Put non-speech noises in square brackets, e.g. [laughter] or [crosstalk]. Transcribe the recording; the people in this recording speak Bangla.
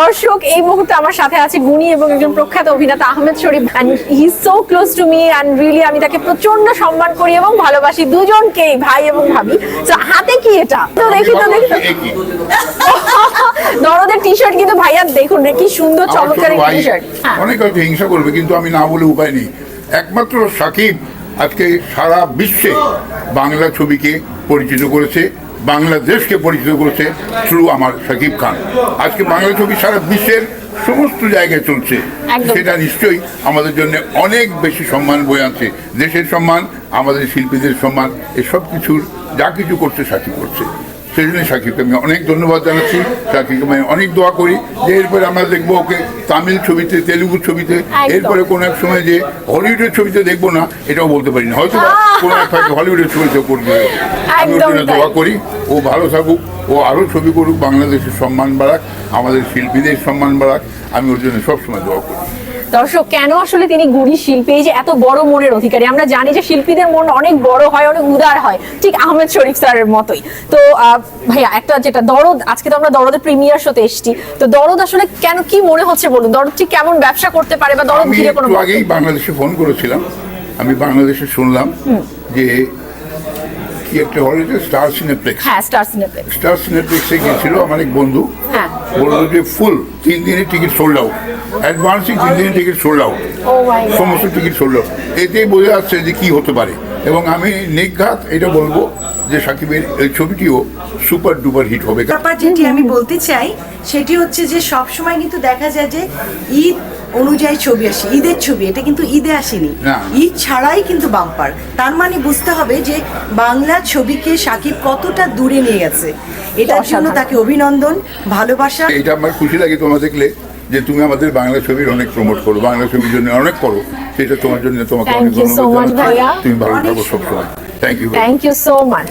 দর্শক এই মুহূর্তে আমার সাথে আছে গুণী এবং একজন প্রখ্যাত অভিনেতা Ahmed Sharif and he so close to me and really আমি তাকে প্রচণ্ড সম্মান করি এবং ভালোবাসি দুজনকেই ভাই এবং ভাবি। তো হাতে কি এটা? তো দেখি তো দেখি। দরদের টি শার্ট কিন্তু ভাইয়া দেখুন কি সুন্দর চমৎকার টি শার্ট অনেক হয়তো হিংসা করবে কিন্তু আমি না বলে উপায় নেই। একমাত্র সাকিব আজকে সারা বিশ্বে বাংলা ছবিকে পরিচিত করেছে। বাংলাদেশকে পরিচিত করেছে থ্রু আমার সাকিব খান। আজকে বাংলা ছবি সারা বিশ্বের সমস্ত জায়গায় চলছে। সেটা নিশ্চয়ই আমাদের জন্য অনেক বেশি সম্মান বয়ে আনছে। দেশের সম্মান আমাদের শিল্পীদের সম্মান এসব কিছুর যা কিছু করছে সাকিব করছে। সেই জন্য সাকিবকে আমি অনেক ধন্যবাদ জানাচ্ছি। সাকিবকে আমি অনেক দোয়া করি যে এরপরে আমরা দেখব ওকে তামিল ছবিতে তেলুগু ছবিতে এরপরে কোনো এক সময় যে হলিউডের ছবিতে দেখব না এটাও বলতে পারি না। হয়তো [laughs] কোনো এক হলিউডের ছবিতে করবে। আমি ওর জন্য দোয়া করি। ও ভালো থাকুক ও আরও ছবি করুক বাংলাদেশের সম্মান বাড়াক আমাদের শিল্পীদের সম্মান বাড়াক। আমি ওর জন্য সবসময় দোয়া করি। দর্শক কেন আসলে তিনি গুণী শিল্পী? এই যে এত বড় মনের অধিকারী। আমরা জানি যে শিল্পীদের মন অনেক বড় হয় অনেক উদার হয় ঠিক আহমেদ শরীফ স্যারের মতোই। তো ভাইয়া একটা যেটা দরদ আজকে তো আমরা দরদের প্রিমিয়ার শোতে এসেছি। তো দরদ আসলে কেন কি মনে হচ্ছে বলুন? দরদ ঠিক কেমন ব্যবসা করতে পারে বা দরদ ঘিরে কোনো আগেই বাংলাদেশে ফোন করেছিলাম। আমি বাংলাদেশে শুনলাম যে কি একটা হল স্টার সিনেপ্লেক্স। হ্যাঁ স্টার সিনেপ্লেক্স। স্টার সিনেপ্লেক্সে গিয়েছিল আমার এক বন্ধু। হ্যাঁ। বলল যে ফুল তিন দিনের টিকিট সোল্ড আউট অ্যাডভান্সই তিন দিনের ticket sold out oh my god সমস্ত টিকিট সোল্ড আউট এতেই বোঝা যাচ্ছে যে কি হতে পারে। এবং আমি নিঘাত এটা বলব যে সাকিবের এই ছবিটিও সুপার ডুপার হিট হবে। ব্যাপার যেটি আমি বলতে চাই সেটি হচ্ছে যে সব সময় কিন্তু দেখা যায় যে ঈদ অনুযায়ী ছবি আসে ঈদের ছবি এটা কিন্তু ঈদে আসেনি। না। ঈদ ছাড়াই কিন্তু বাম্পার। তার মানে বুঝতে হবে যে বাংলা ছবিকে সাকিব কতটা দূরে নিয়ে গেছে। এটার জন্য তাকে অভিনন্দন ভালোবাসা এটা আমার খুশি লাগে তোমার দেখলে যে তুমি আমাদের বাংলা ছবির অনেক প্রমোট করো বাংলা ছবির জন্য অনেক করো সেটা তোমার জন্য তোমাকে অনেক ধন্যবাদ। তুমি ভালো থাকো সবসময়। Thank you thank you so much